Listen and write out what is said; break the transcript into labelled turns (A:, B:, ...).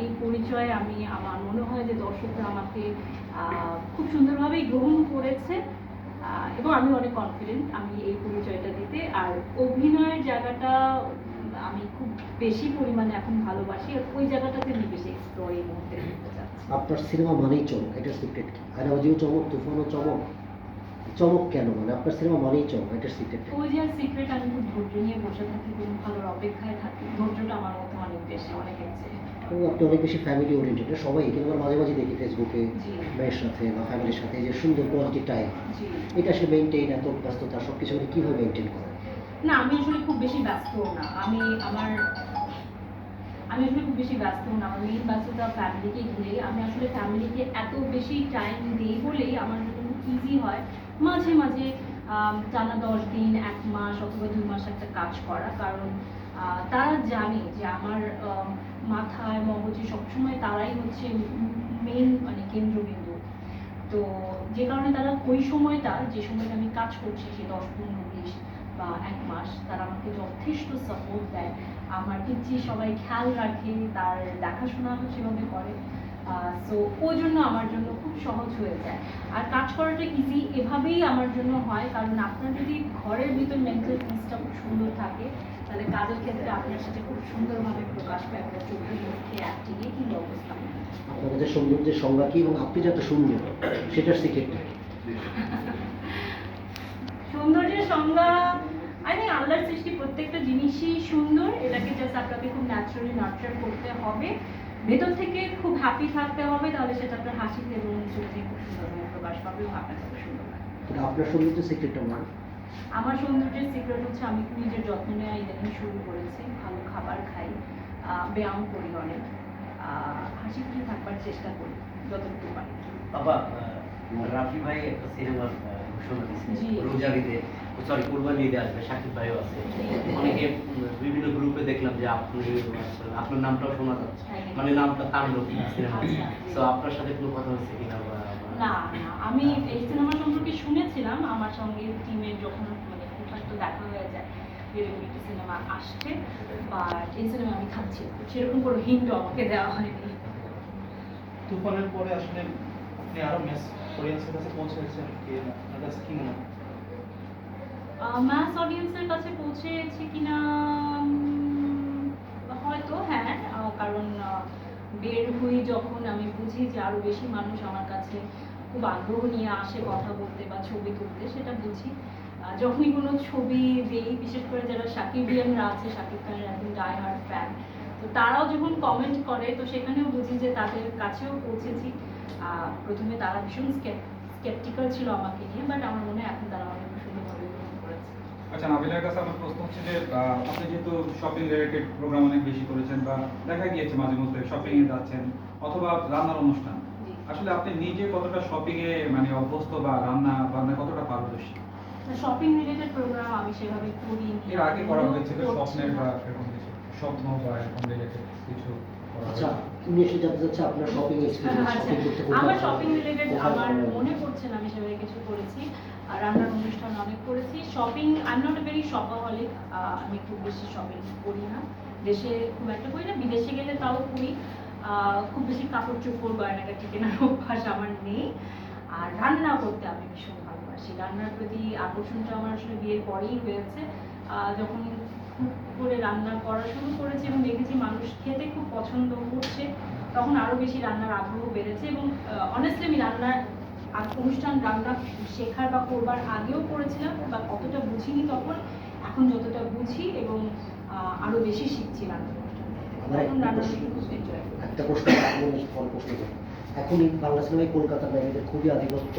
A: এই পরিচয় আমি, আমার মনে হয় যে দর্শকরা আমাকে খুব সুন্দরভাবেই গ্রহণ করেছে। এবং আমি অনেক কনফিডেন্ট আমি এই পরিচয়টা দিতে। আর অভিনয়ের জায়গাটা আমি খুব বেশি পরিমাণে এখন ভালোবাসি। আর ওই জায়গাটাতে আমি বেশি এক্সপ্লোর এই মুহূর্তে করতে চাচ্ছি।
B: আপনার সিনেমা মানেই চমক এটার সিক্রেট কি? আয়নাবাজিও চমক, তুফানও চমক? চমক কেন? মানে আপনার সিনেমা মানেই চমক এটার সিক্রেট
A: ওই যে সিক্রেট আমি খুব ধৈর্য নিয়ে বসে থাকি কোনো ভালোর অপেক্ষায় থাকি ধৈর্যটা আমার মধ্যে অনেক বেশি চেয়ে
B: এবং আপনি অনেক বেশি ফ্যামিলি ওরিয়েন্টেড সবাই কিন্তু আমরা মাঝে মাঝে দেখি ফেসবুকে মেয়ের সাথে বা ফ্যামিলির সাথে যে সুন্দর কোয়ালিটি টাইম এটা আসলে মেনটেন এত ব্যস্ততা সব কিছু মানে কীভাবে মেনটেন করেন?
A: না আমি আসলে খুব বেশি ব্যস্ত না। আমি আমার আমি আসলে খুব বেশি ব্যস্ত না। আমার মেইন ব্যস্ততা ফ্যামিলিকে ঘিরে আমি আসলে ফ্যামিলিকে এত বেশি টাইম দিই বলেই আমার জন্য ইজি হয়। মাঝে মাঝে টানা দশ দিন, এক মাস অথবা দুই মাস একটা কাজ করা। কারণ তারা জানে যে আমার মাথায় মগজে সবসময় তারাই হচ্ছে মেইন মানে কেন্দ্রবিন্দু। তো যে কারণে তারা ওই সময়টা, যে সময়টা আমি কাজ করছি, সে দশ, পনেরো, বিশ বা এক মাস, তারা আমাকে যথেষ্ট সাপোর্ট দেয়। আমার পিছিয়ে সবাই খেয়াল রাখে, তার দেখাশোনা সেভাবে করে। সো ওই জন্য আমার জন্য খুব সহজ হয়ে যায়। আর কাজ করাটা ইজি এভাবেই আমার জন্য হয় কারণ আপনার যদি ঘরের ভিতর মেন্টাল পিসটা খুব সুন্দর থাকে তাহলে কাজের ক্ষেত্রে আপনার সাথে খুব সুন্দরভাবে প্রকাশ পায় আপনার চোখের মুখে অ্যাক্টিংয়ে কি অবস্থা।
B: আপনার কাছে সৌন্দর্যের সংজ্ঞা কি এবং আপনি যত সুন্দর সেটার
A: সৌন্দর্যের সংজ্ঞা আই থিঙ্ক আল্লাহর সৃষ্টি প্রত্যেকটা জিনিসই সুন্দর এটাকে জাস্ট আপনাকে খুব ন্যাচারালি নার্চার করতে হবে। ভেতর থেকে খুব হ্যাপি থাকতে হবে তাহলে সেটা আপনার হাসিতে এবং চোখে খুব সুন্দরভাবে প্রকাশ পাবে এবং আপনাকে খুব সুন্দর
B: আপনার সৌন্দর্যের সিক্রেটটা আমার
A: আমার সৌন্দর্যের সিক্রেট হচ্ছে আমি নিজের যত্ন নেওয়া ইদানিং শুরু করেছি। ভালো খাবার খাই ব্যায়াম করি অনেক। হাসি খুশি থাকবার চেষ্টা করি যতটুকু পারি।
C: বাবা রাফি ভাই একটা সিনেমার ঘোষণা
A: জি।
C: দিচ্ছে রোজার ঈদে সরি কোরবানি ঈদে আসবে সাকিব ভাইও আছে। অনেকে বিভিন্ন গ্রুপে দেখলাম যে আপনি আপনার নামটাও শোনা যাচ্ছে। মানে নামটা তাণ্ডব সিনেমা
A: আচ্ছা।
C: তো আপনার সাথে কোনো কথা হচ্ছে কিনা
A: না আমি এই সিনেমা সম্পর্কে শুনেছিলাম আমার সঙ্গে টিমের যখন মানে কন্ট্যাক্ট দেখা হয়ে যায় এরকম একটি সিনেমা আসছে বা এই সিনেমা আমি থাকছি সেরকম কোনো হিন্টও আমাকে দেওয়া হয়নি।
D: তুফানের পরে আসলে আপনি আরও অডিয়েন্সের কাছে পৌঁছেছেন কি আপনার কাছে কি মনে হয়
A: ম্যাস অডিয়েন্সের কাছে পৌঁছেছি কিনা হয়তো হ্যাঁ কারণ বের হই যখন আমি বুঝি যে আরও বেশি মানুষ আমার কাছে খুব আগ্রহ নিয়ে আসে কথা বলতে বা ছবি তুলতে, সেটা বুঝি যখনই কোনো ছবি দেই, বিশেষ করে যারা সাকিবিয়ানরা আছে শাকিব খানের একজন ডাই হার্ট ফ্যান তো তারাও যখন কমেন্ট করে, তো সেখানেও বুঝি যে তাদের কাছেও পৌঁছেছি প্রথমে তারা ভীষণ স্কেপটিক্যাল ছিল আমাকে নিয়ে বাট আমার মনে হয় এখন তারা অনেক সুন্দরভাবে
E: আচ্ছা নাবিলার কাছে আমার প্রশ্ন হচ্ছে যে আপনি যেহেতু শপিং রিলেটেড প্রোগ্রাম অনেক বেশি করেছেন বা দেখা গিয়েছে মাঝে মধ্যে শপিং যাচ্ছেন, অথবা রান্নার অনুষ্ঠান। আসলে আপনি নিজে কতটা শপিং এ মানে অভ্যস্ত বা রান্না বান্না কতটা পারদর্শী?
A: শপিং রিলেটেড প্রোগ্রাম আমি সেভাবে করি
E: এর আগে করা হয়েছিল স্বপ্নের বা এরকম কিছু? স্বপ্ন বা এরকম রিলেটেড কিছু
B: আচ্ছা
E: হয়েছে?
B: এসে জানতে চাচ্ছে আপনার শপিং এক্সপিরিয়েন্স
A: আচ্ছা
B: শপিং করতে
A: আমার শপিং রিলেটেড আমার মনে পড়ছে না আমি সেভাবে কিছু করেছি। আর রান্নার অনুষ্ঠান অনেক করেছি। Shopping I not a very shopaholic আমি খুব বেশি শপিং করি না। দেশে খুব একটা করি না বিদেশে গেলে তাও করি। খুব বেশি কাপড় চোপড় গয়নাগাটি কেনার অভ্যাস আমার নেই। আর রান্না করতে আমি ভীষণ ভালোবাসি। রান্নার প্রতি আকর্ষণটা আমার আসলে বিয়ের পরেই হয়েছে। যখন খুব করে রান্না করা শুরু করেছি এবং দেখেছি মানুষ খেতে খুব পছন্দ করছে তখন আরও বেশি রান্নার আগ্রহ বেড়েছে এবং অনেস্টলি আমি রান্নার অনুষ্ঠান রান্না শেখার বা করবার আগেও করেছিলাম বা কতটা বুঝিনি তখন এখন যতটা বুঝি এবং আহ, আরও বেশি শিখছি রান্না
B: প্রশ্ন-
A: খুব enjoy করি।
B: একটা প্রশ্ন মনে পর প্রশ্ন। এখন এই বাংলা সিনেমায় কলকাতার নারীদের খুবই আধিপত্য